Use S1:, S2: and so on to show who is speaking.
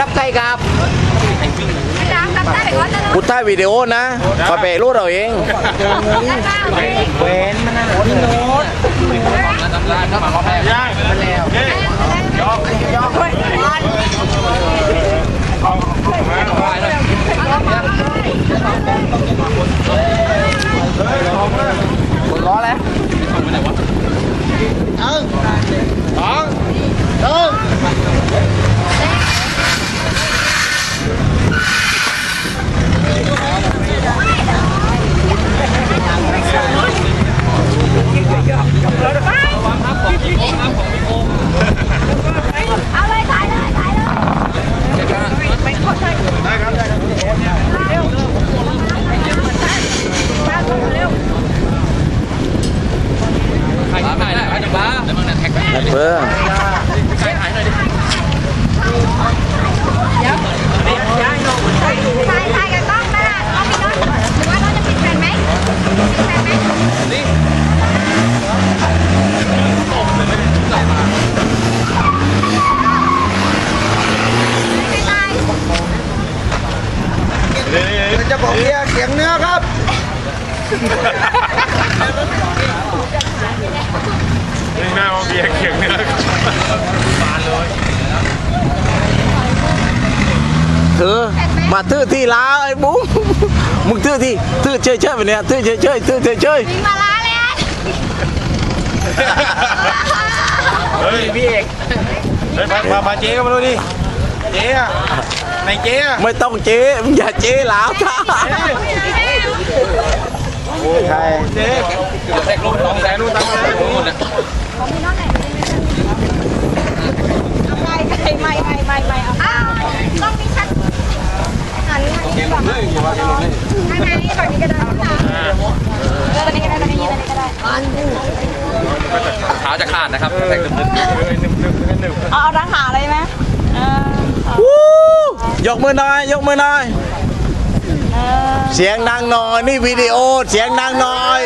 S1: รับใครครับ
S2: จำจำได้ก่อนนะ
S1: กูถ่ายวิดีโอนะคอยไปรู้เราเอง
S3: เวนมันนั่นพี่โน้ต
S1: ล้อแล้ว
S2: เอาเลยถ่ายเลยถ่ายเลย
S1: นัดเพื่อ
S2: ถ่ายถ่ายกับกล้องนะกล้องพี่น้องหรื อว่าเราจะปิดแผ่นไหมปิดแผ่นไหมไม่ตาย
S3: จะบอกเรียเสียงเนื้อครับ
S4: นี่แม่มาเบียร์เขียงเนื้อ
S1: เธอมาทื่อที่ล้าไอ้บุ้มมึงทื่อที่ทื่อเฉยๆไปเนี่ยทื่อเฉยๆทื่อเฉย
S2: วิ่งมาล้าเลยอะ
S4: เฮ้ยพี่เอกเฮ้ยพาพาพาเจ๊เข้ามาดูดิเจ๊อะในเจ๊อะ
S1: ๆไม่ต้องเจ๊มึงอย่าเจ๊หลาวท่า
S3: ใช่
S4: เจ๊แตกลง
S2: ด้
S4: ขาจะขาดนะครับแตกนึบนึบนึบนึบนึบ
S2: เอาเอาทั้งขาเลยไหมเออ
S1: วู้ยกมือหน่อยยกมือหน่อย
S2: เสี
S1: ยงดังหน่อย นี่วิดีโอเสียงดังหน่อย